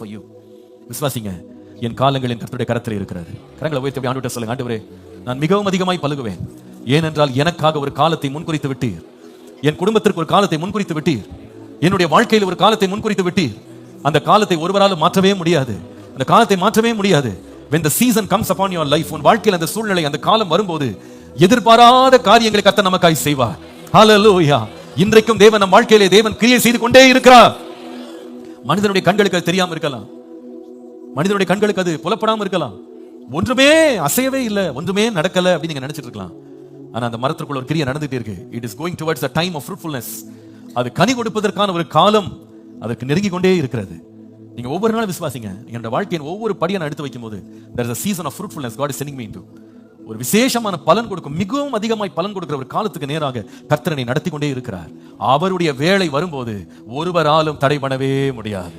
For you விசுவாசிங்க என் காலங்கள் என் கருத்துடைய கரத்தில் இருக்கிறது கரங்களை உயர்த்தி அப்படி ஆண்டுகிட்ட சொல்லுங்க ஆண்டவரே நான் மிகவும் அதிகமாய் பழகுவேன். ஏனென்றால் எனக்காக ஒரு காலத்தை முன்குறித்து விட்டீர். என் குடும்பத்திற்கு ஒரு காலத்தை முன்குறித்து விட்டீர். என்னுடைய வாழ்க்கையில் ஒரு காலத்தை முன்குறித்து விட்டீர். அந்த காலத்தை ஒருவரால் மாற்றவே முடியாது. அந்த காலத்தை மாற்றவே முடியாது. When the season comes upon your life உன் வாழ்க்கையில் அந்த சூழ்நிலை அந்த காலம் வரும்போது எதிர்பாராத காரியங்களை கத்த நமக்காய் செய்வார். ஹalleluya இன்றைக்கும் தேவன் நம் வாழ்க்கையிலே தேவன் கிரியை செய்து கொண்டே இருக்கிறார். மனிதனுடைய கண்களுக்கு அது தெரியாம இருக்கலாம். மனிதனுடைய கண்களுக்கு அது புலப்படாம இருக்கலாம். ஒன்றுமே அசையவே இல்லை ஒன்றுமே நடக்கல அப்படின்னு நீங்க நினைச்சிட்டு இருக்கலாம். ஆனா அந்த மரத்திற்குள்ள ஒரு கிரியை நடந்துட்டே இருக்கு. It is going towards a time of fruitfulness அது கனி கொடுப்பதற்கான ஒரு காலம் அதற்கு நெருங்கி கொண்டே இருக்கிறது. நீங்க ஒவ்வொரு நாளும் விசுவாசிங்க. என்னோட வாழ்க்கையின் ஒவ்வொரு படியை நான் எடுத்து வைக்கும்போது there is a season of fruitfulness God is sending me into. ஒரு விசேஷமான பலன் கொடுக்கும் மிகவும் அதிகமாய் பலன் கொடுக்கிற ஒரு காலத்துக்கு நேராக கர்த்தரனை நடத்தி கொண்டே இருக்கிறார். அவருடைய வேலை வரும்போது ஒருவராலும் தடை பண்ணவே முடியாது